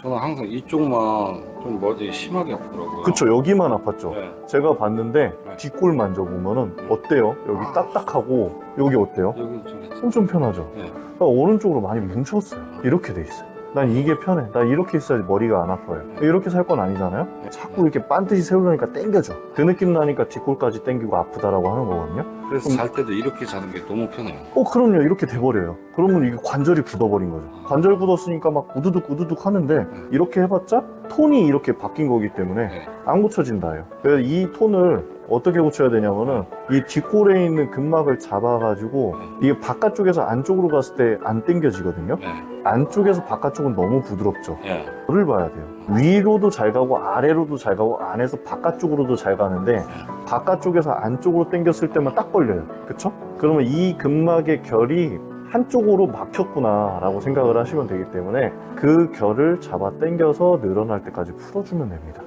저는 항상 이쪽만 좀 머리 심하게 아프더라고요. 그쵸 여기만 아팠죠 네. 제가 봤는데 네. 뒷골 만 져보면은 어때요? 여기 아. 딱딱하고 여기 어때요? 여기 좀 괜찮- 엄청 편하죠? 네. 그러니까 오른쪽으로 많이 뭉쳤어요 이렇게 돼 있어요 난 이게 편해 난 이렇게 있어야지 머리가 안 아파요 이렇게 살 건 아니잖아요 네. 자꾸 이렇게 반듯이 세우려니까 땡겨져 그 느낌 나니까 뒷골까지 땡기고 아프다라고 하는 거거든요 그래서 음. 잘 때도 이렇게 자는 게 너무 편해요. 어 그럼요 이렇게 돼버려요 그러면 이게 관절이 굳어버린 거죠 관절 굳었으니까 막 우두둑 우두둑 하는데 이렇게 해봤자 톤이 이렇게 바뀐 거기 때문에 네. 안 고쳐진다요 그래서 이 톤을 어떻게 고쳐야 되냐면은 이 뒷골에 있는 근막을 잡아가지고 이게 바깥쪽에서 안쪽으로 갔을 때 안 당겨지거든요. 네. 안쪽에서 바깥쪽은 너무 부드럽죠. 네. 를 봐야 돼요. 위로도 잘 가고 아래로도 잘 가고 안에서 바깥쪽으로도 잘 가는데 바깥쪽에서 안쪽으로 당겼을 때만 딱 걸려요. 그쵸? 그러면 이 근막의 결이 한쪽으로 막혔구나 라고 생각을 하시면 되기 때문에 그 결을 잡아 당겨서 늘어날 때까지 풀어주면 됩니다